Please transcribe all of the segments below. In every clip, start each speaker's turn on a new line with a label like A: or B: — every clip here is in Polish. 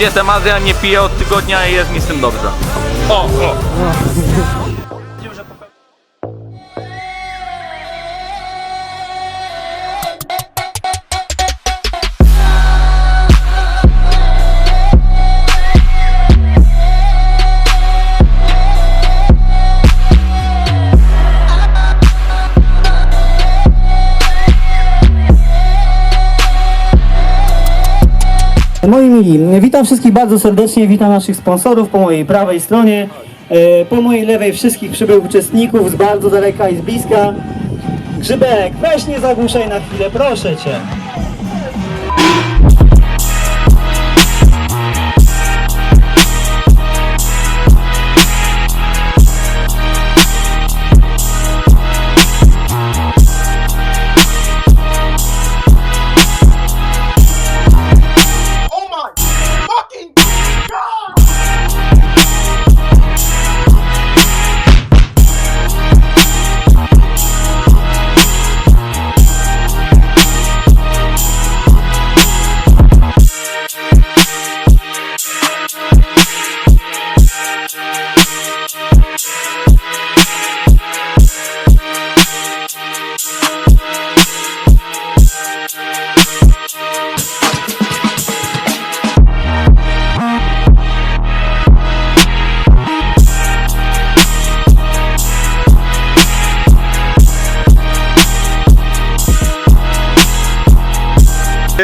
A: Jestem Adrian, nie piję od tygodnia i jest mi z tym dobrze. O, o.
B: Witam wszystkich bardzo serdecznie, witam naszych sponsorów po mojej prawej stronie, e, po mojej lewej wszystkich przybyłych uczestników z bardzo daleka i z bliska. Grzybek, weź nie zagłuszaj na chwilę, proszę Cię.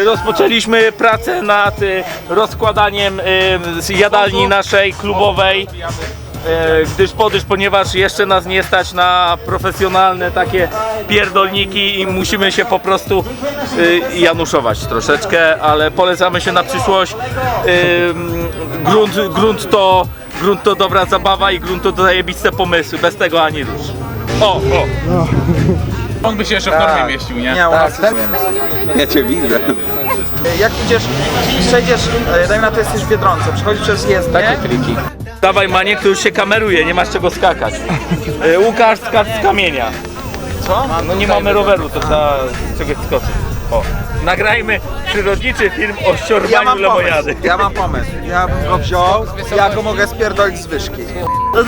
A: Rozpoczęliśmy pracę nad y, rozkładaniem y, jadalni naszej klubowej. y, Gdyż podyż, ponieważ jeszcze nas nie stać na profesjonalne takie pierdolniki i musimy się po prostu januszować troszeczkę, ale polecamy się na przyszłość. Grunt, grunt, to, grunt to dobra zabawa i grunt to zajebiste pomysły, bez tego ani rusz. O, o!
C: On by się jeszcze w normie mieścił, nie?
D: Nie, u nas jest
E: Ja cię widzę.
D: Jak idziesz, przejdziesz, e, dajmy na to jesteś w Biedronce, przechodzisz przez jezdnię,
E: Takie triki.
A: Dawaj Maniek, to już się kameruje, nie masz czego skakać. Y, Łukasz skacz z kamienia.
D: co?
A: No nie mamy roweru, to trzeba z czegoś skoczyć. O. Nagrajmy przyrodniczy film o
D: Ja
A: ściorwaniu lemoniady.
D: pomysł, ja mam pomysł, ja bym go wziął, ja go mogę spierdolić z wyżki.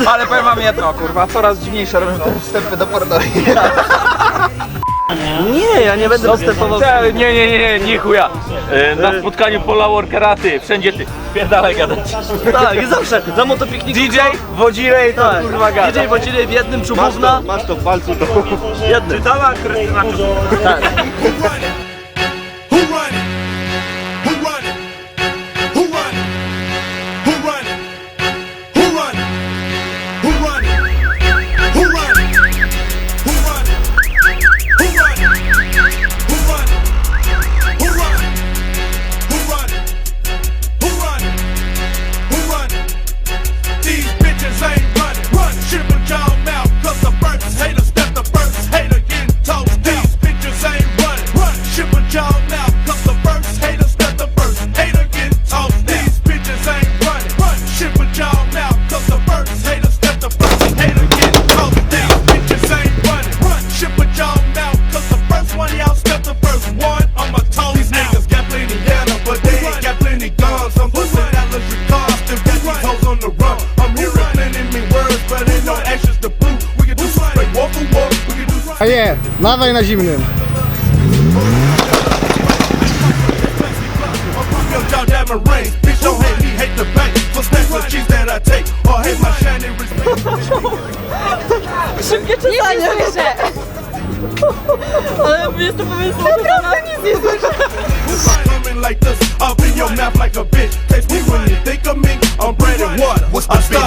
D: Ale powiem wam jedno, kurwa, coraz dziwniejsze robią te wstępy do pornoli.
B: Nie, ja nie będę występował.
A: Nie, nie, nie, nie, nie chuja. Y, Na spotkaniu Pola Workera ty, wszędzie ty. Pierdalaj gadać.
B: Tak, i zawsze, na motopikniku.
A: DJ, Wodzirej, to
B: Tak,
A: kurwa gada.
B: DJ wodzili w jednym czubówna. Masz to w palcu to. Jednym.
A: Czytała Krystyna
F: Who I take, or hate my shiny respect.
G: Nie słyszę! Ale jest to pomysł, Naprawdę nic nie słyszę!
F: Like this, up in your mouth like a bitch. Taste me when you think of me, I'm bread and water.
H: What's
F: I
H: the